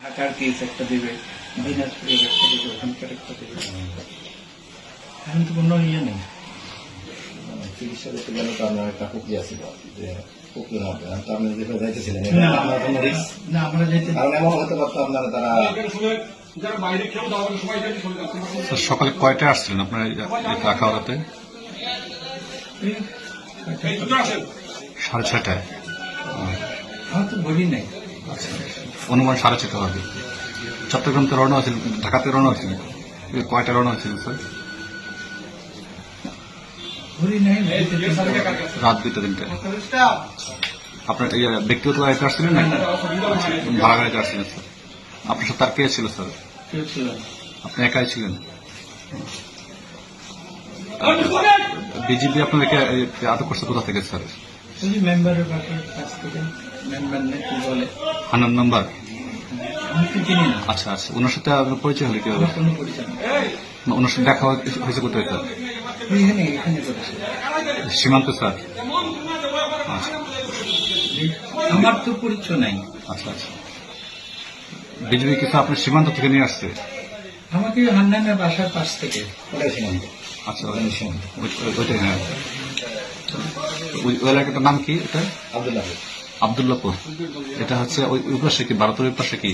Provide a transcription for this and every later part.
ঢাকার কেস একটা দেবে দিনাজপুরের একটা দেবে ওখানকার একটা দেবে। এখন তো কোনো ইয়ে নেই। চিকিৎসা করতে গেলে তো আপনার একটা প্রক্রিয়া ছিল যে প্রক্রিয়ার মধ্যে। তো আপনি যেটা যাইতেছিলেন আপনার কোনো রিস্ক না আমরা যেতে কারণ এমন হতে পারতো আপনারা তারা সকালে কয়টায় আসছিলেন আপনার এই রাখা ওরাতে সাড়ে ছয়টায়। আমার তো ঘড়ি নেই। অনুমান সাড়ে ছয়টা হবে চট্টগ্রাম থেকে রওনা হয়েছিল, ঢাকাতে রওনা হয়েছিল। কয়টা রওনা হয়েছিল, স্যার। রাত দুইটা, তিনটে। আপনার এই ব্যক্তিগত গাড়িতে আসছিলেন না? ভাড়া গাড়িতে আসছিলেন, স্যার। আপনার সাথে তার কে ছিল, স্যার। আপনি একাই ছিলেন? বিজেপি আপনাদেরকে আটক করছে কোথা থেকে, স্যার? ওই মেম্বারের বাসার কাছ থেকে মেম্বার নাকি বলে? হানান নাম্বার? আমি তো চিনি না। আচ্ছা আচ্ছা ওনার সাথে আপনার পরিচয় হলে কি হবে আমার কোনো পরিচয় নেই। না, ওনার সাথে দেখা হয়েছে কোথায় স্যার এখানে এখানে করেছে সীমান্ত স্যার। আচ্ছা। আমার তো পরিচয় নাই। আচ্ছা আচ্ছা। বিজেপি কিছু আপনার সীমান্ত থেকে নিয়ে আসছে? আমাকে হান্নানের বাসার পাশ থেকে। ওটাই সীমান্ত? আচ্ছা ওটাই সীমান্ত? ওই- ওই- ওইটাই হ্যাঁ। ওই এলাকাটার নাম কি এটা? আবদুল্লাপুর এটা হচ্ছে ওই ওই পাশে কি ভারতের ওই পাশে কি?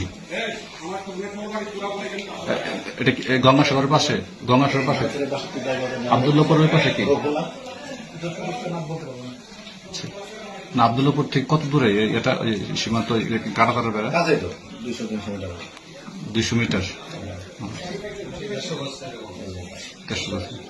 এটা কি এ গঙ্গাসাগরের পাশে? গঙ্গাসাগরের পাশে? আবদুল্লাপুর ওই পাশে কি? না আবদুল্লাপুর ঠিক কত দূরে? এটা সীমান্ত কাটা কাটার বেড়া? দুইশো মিটার। দেড়শো বছর